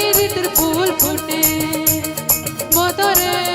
বুকের ভিতর ফুল ফুটে। মতরে